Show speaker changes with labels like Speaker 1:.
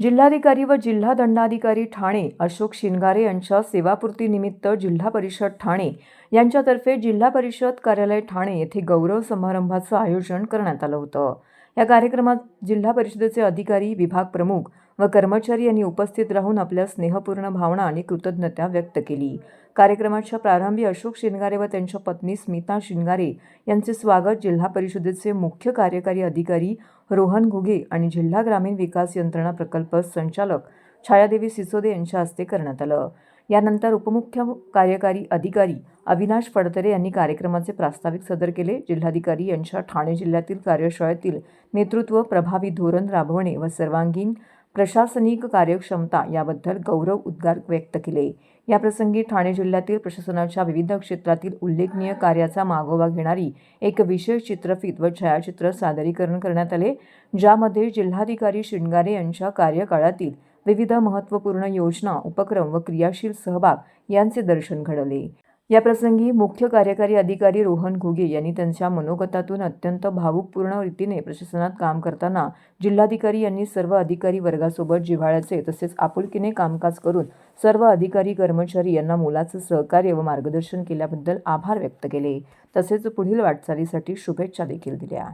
Speaker 1: जिल्हाधिकारी व जिल्हा दंडाधिकारी ठाणे अशोक शिनगारे यांच्या सेवापूर्तीनिमित्त जिल्हा परिषद ठाणे यांच्यातर्फे जिल्हा परिषद कार्यालय ठाणे येथे गौरव समारंभाचं आयोजन करण्यात आलं होतं. या कार्यक्रमात जिल्हा परिषदेचे अधिकारी विभाग प्रमुख व कर्मचारी यांनी उपस्थित राहून आपल्या स्नेहपूर्ण भावना आणि कृतज्ञता व्यक्त केली. कार्यक्रमाच्या प्रारंभी अशोक शिंगारे व त्यांच्या पत्नी स्मिता शिनगारे यांचे स्वागत जिल्हा परिषदेचे मुख्य कार्यकारी अधिकारी रोहन घुगे आणि जिल्हा ग्रामीण विकास यंत्रणा प्रकल्प संचालक छायादेवी सिसोदे यांच्या हस्ते करण्यात आलं. यानंतर उपमुख्य कार्यकारी अधिकारी अविनाश फडतरे यांनी कार्यक्रमाचे प्रास्ताविक सदर केले. जिल्हाधिकारी यांच्या ठाणे जिल्ह्यातील कार्यशाळेतील नेतृत्व प्रभावी धोरण राबवणे व सर्वांगीण प्रशासनिक कार्यक्षमता याबद्दल गौरव उद्गार व्यक्त केले. याप्रसंगी ठाणे जिल्ह्यातील प्रशासनाच्या विविध क्षेत्रातील उल्लेखनीय कार्याचा मागोवा घेणारी एक विशेष चित्रफित व छायाचित्र सादरीकरण करण्यात आले ज्यामध्ये जिल्हाधिकारी शिंगारे यांच्या कार्यकाळातील विविध महत्त्वपूर्ण योजना उपक्रम व क्रियाशील सहभाग यांचे दर्शन घडले. याप्रसंगी मुख्य कार्यकारी अधिकारी रोहन घुगे यांनी त्यांच्या मनोगतातून अत्यंत भावूकपूर्ण रीतीने प्रशासनात काम करताना जिल्हाधिकारी यांनी सर्व अधिकारी वर्गासोबत जिव्हाळ्याचे तसेच आपुलकीने कामकाज करून सर्व अधिकारी कर्मचारी यांना मोलाचं सहकार्य व मार्गदर्शन केल्याबद्दल आभार व्यक्त केले. तसेच पुढील वाटचालीसाठी शुभेच्छा देखील दिल्या.